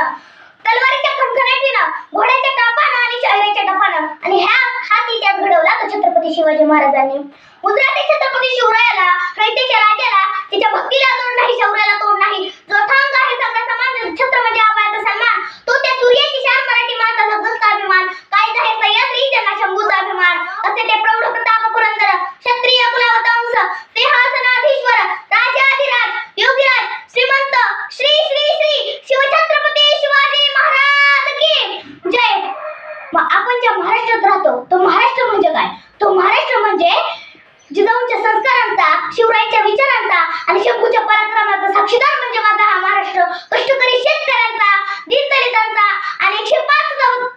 ताकदीनं तलवारीच्या खणखणाटीनं घोड्याच्या टापानं आणि शहराच्या टपानं. आणि ह्या हाती त्यात घडवला तो छत्रपती शिवाजी महाराजांनी. गुजराती छत्रपती शिवरायाला रयतेच्या ज्या महाराष्ट्रात राहतो. तो महाराष्ट्र म्हणजे काय? तो महाराष्ट्र म्हणजे जिजाऊंच्या संस्कारांचा शिवरायांच्या विचारांचा आणि शंभूच्या पराक्रमाचा साक्षीदार म्हणजे माझा हा महाराष्ट्र. कष्टकरी शेतकऱ्यांचा दीनदलितांचा आणि एकशे पाच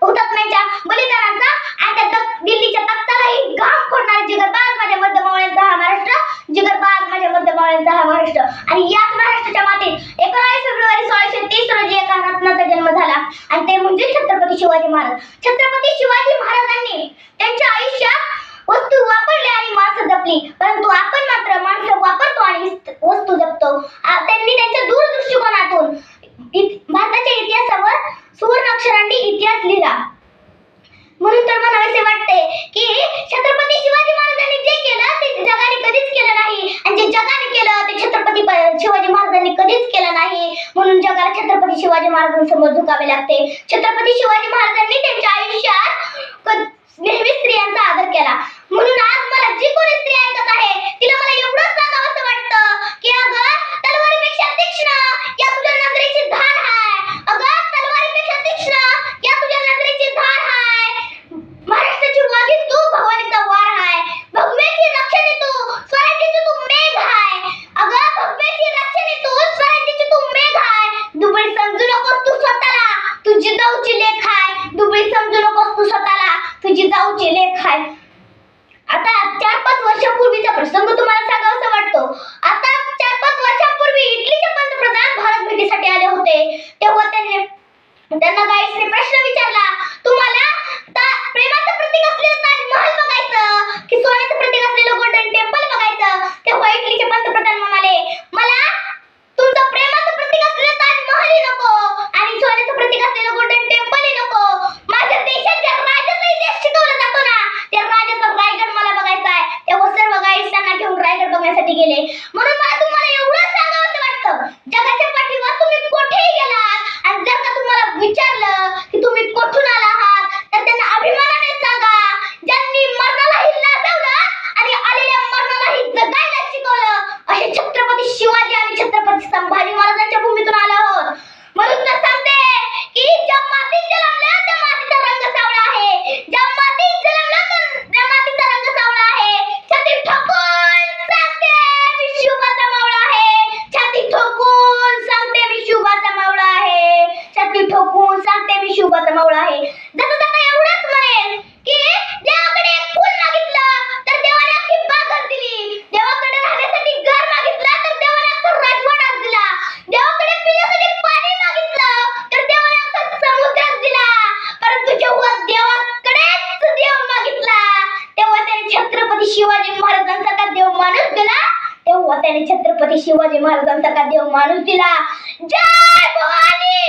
हुतात्म्यांच्या बलिदानांचा आणि त्या दिल्लीच्या तख्तालाही घाम फोडणारे जिगरबाज माझ्या मध्यमावळ्यांचा हा महाराष्ट्र. जिगरबाज माझ्या मध्यमावळ्यांचा हा महाराष्ट्र. आणि याच महाराष्ट्राच्या मातीत एकोणावीस फेब्रुवारी सोळाशे तीस रोजी एका रत्नाचा जन्म झाला. आणि ते म्हणजे छत्रपती शिवाजी महाराज. छत्रपती शिवाजी महाराजांनी त्यांच्या आयुष्यात वस्तू वापरली आणि माणसं जपली. परंतु आपण मात्र माणसं वापरतो आणि वस्तू जपतो. त्यांनी त्यांच्या दूरदृष्टिकोनातून इत- भारताच्या इतिहासावर सुवर्ण अक्षरांनी इतिहास लिहिला म्हणून तर मला असे वाटते की छत्रपती शिवाजी महाराजांनी जे केलं ते जगाने कधीच केलं नाही आणि जे जगाने केलं ते छत्रपती प- शिवाजी महाराजांनी कधीच केलं नाही म्हणून जगाला छत्रपती शिवाजी महाराजांसमोर झुकावे लागते. छत्रपती शिवाजी महाराजांनी त्यांच्या आयुष्यात नेहमी स्त्रियांचा आदर केला. म्हणून नकोस तू स्वतःला. तुझी जाऊची लेख आहे. दुबळी समजू नकोस तू स्वतःला. तुझी जाऊची लेख हाय आता चार पाच वर्षापूर्वीचा प्रसंग तुम्हाला सांगावासा वाटतो. आता चार पाच वर्षांपूर्वी इटलीचे पंतप्रधान भारत भेटीसाठी आले होते. तेव्हा त्यांनी त्यांना 你照干净了 शिवाजी महाराजांचा का देव माणूस दिला. तेव्हा त्याने छत्रपती शिवाजी महाराजांचा का देव माणूस दिला. जय भवानी!